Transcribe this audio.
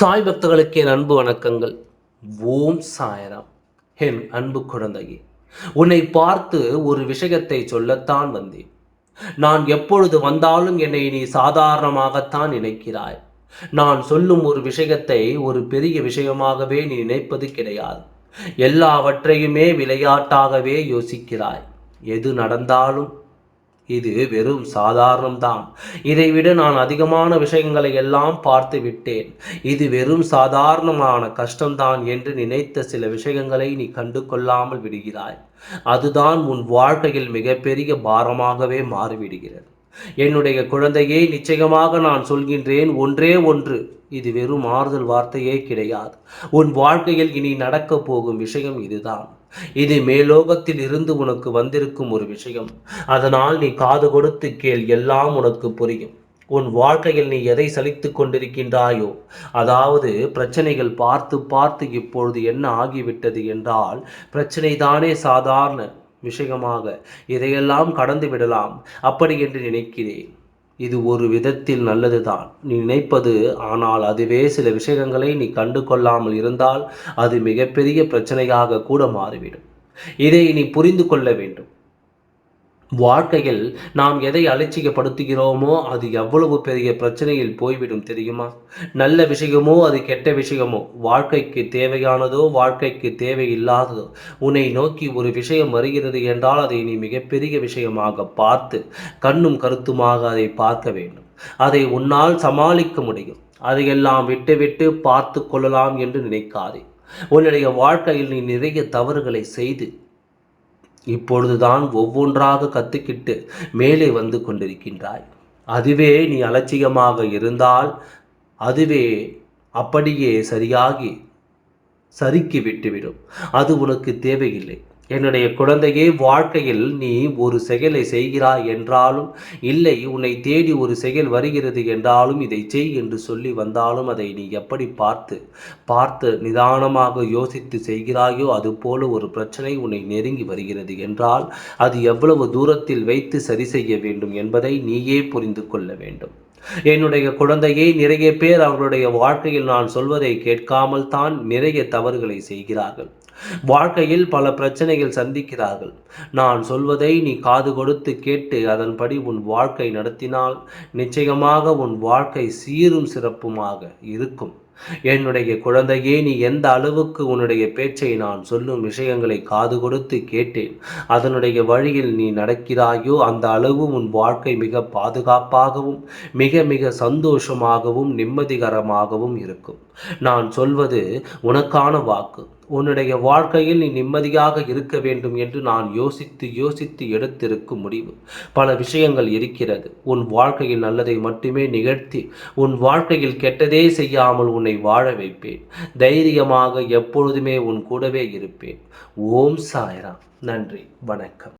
சாய் பக்தர்களுக்கு என் அன்பு வணக்கங்கள். ஓம் சாயராம். என் அன்பு குழந்தையே உன்னை பார்த்து ஒரு விஷயத்தை சொல்லத்தான் வந்தேன். நான் எப்பொழுது வந்தாலும் என்னை நீ சாதாரணமாகத்தான் நினைக்கிறாய். நான் சொல்லும் ஒரு விஷயத்தை ஒரு பெரிய விஷயமாகவே நீ நினைப்பது கிடையாது. எல்லாவற்றையுமே விளையாட்டாகவே யோசிக்கிறாய். எது நடந்தாலும் இது வெறும் சாதாரணம்தான் இதைவிட நான் அதிகமான விஷயங்களை எல்லாம் பார்த்து விட்டேன். இது வெறும் சாதாரணமான கஷ்டம்தான் என்று நினைத்த சில விஷயங்களை நீ கண்டு கொள்ளாமல் விடுகிறாய். அதுதான் உன் வாழ்க்கையில் மிகப்பெரிய பாரமாகவே மாறிவிடுகிறது. என்னுடைய குழந்தையை நிச்சயமாக நான் சொல்கின்றேன் ஒன்றே ஒன்று இது வெறும் ஆறுதல் வார்த்தையே கிடையாது. உன் வாழ்க்கையில் இனி நடக்கப் போகும் விஷயம் இதுதான். இது மேலோகத்தில் இருந்து உனக்கு வந்திருக்கும் ஒரு விஷயம். அதனால் நீ காது கொடுத்து கேள் எல்லாம் உனக்கு புரியும். உன் வாழ்க்கையில் நீ எதை சலித்து கொண்டிருக்கின்றாயோ அதாவது பிரச்சனைகள் பார்த்து பார்த்து இப்பொழுது என்ன ஆகிவிட்டது என்றால் பிரச்சனை தானே சாதாரண விஷயமாக. இதையெல்லாம் கடந்து விடலாம். அப்படி என்று நினைக்கிறேன். இது ஒரு விதத்தில் நல்லதுதான். நீ நினைப்பது ஆனால் அதுவே சில விஷயங்களை நீ கண்டு கொள்ளாமல் இருந்தால் அது மிகப்பெரிய பிரச்சனையாக கூட மாறிவிடும். இதை நீ புரிந்து கொள்ள வேண்டும். வாழ்க்கையில் நாம் எதை அலட்சியப்படுத்துகிறோமோ அது எவ்வளவு பெரிய பிரச்சனையில் போய்விடும் தெரியுமா? நல்ல விஷயமோ அது கெட்ட விஷயமோ? வாழ்க்கைக்கு தேவையானதோ வாழ்க்கைக்கு தேவையில்லாததோ? உன்னை நோக்கி ஒரு விஷயம் வருகிறது என்றால் அதை நீ மிகப்பெரிய விஷயமாக பார்த்து கண்ணும் கருத்துமாக அதை பார்க்க வேண்டும். அதை உன்னால் சமாளிக்க முடியும். அதையெல்லாம் விட்டுவிட்டு பார்த்து கொள்ளலாம் என்று நினைக்காதே. உன்னுடைய வாழ்க்கையில் நீ நிறைய தவறுகளை செய்து இப்பொழுதுதான் ஒவ்வொன்றாக கத்துக்கிட்டு மேலே வந்து கொண்டிருக்கின்றாய். அதுவே நீ அலட்சியமாக இருந்தால் அதுவே அப்படியே சரியாகி சறுக்கி விட்டுவிடும். அது உனக்கு தேவையில்லை. என்னுடைய குழந்தையே வாழ்க்கையில் நீ ஒரு செயலை செய்கிறாய் என்றாலும் இல்லை உன்னை தேடி ஒரு செயல் வருகிறது என்றாலும் இதை செய் என்று சொல்லி வந்தாலும் அதை நீ எப்படி பார்த்து பார்த்து நிதானமாக யோசித்து செய்கிறாயோ அதுபோல ஒரு பிரச்சனை உன்னை நெருங்கி வருகிறது என்றால் அது எவ்வளவு தூரத்தில் வைத்து சரி செய்ய வேண்டும் என்பதை நீயே புரிந்து கொள்ள வேண்டும். என்னுடைய குழந்தையை நிறைய பேர் அவர்களுடைய வாழ்க்கையில் நான் சொல்வதை கேட்காமல் தான் நிறைய தவறுகளை செய்கிறார்கள். வாழ்க்கையில் பல பிரச்சனைகள் சந்திக்கிறார்கள். நான் சொல்வதை நீ காது கொடுத்து கேட்டு அதன்படி உன் வாழ்க்கை நடத்தினால் நிச்சயமாக உன் வாழ்க்கை சீரும் சிறப்புமாக இருக்கும். என்னுடைய குழந்தையே நீ எந்த அளவுக்கு உன்னுடைய பேச்சை நான் சொல்லும் விஷயங்களை காது கொடுத்து கேட்டேன் அதனுடைய வழியில் நீ நடக்கிறாயோ அந்த அளவு உன் வாழ்க்கை மிக பாதுகாப்பாகவும் மிக மிக சந்தோஷமாகவும் நிம்மதிகரமாகவும் இருக்கும். நான் சொல்வது உனக்கான வாக்கு. உன்னுடைய வாழ்க்கையில் நீ நிம்மதியாக இருக்க வேண்டும் என்று நான் யோசித்து யோசித்து எடுத்திருக்கும் முடிவு. பல விஷயங்கள் இருக்கிறது. உன் வாழ்க்கையில் நல்லதை மட்டுமே நிகழ்த்தி உன் வாழ்க்கையில் கெட்டதே செய்யாமல் உன்னை வாழ வைப்பேன். தைரியமாக எப்பொழுதுமே உன் கூடவே இருப்பேன். ஓம் சாய்ராம். நன்றி. வணக்கம்.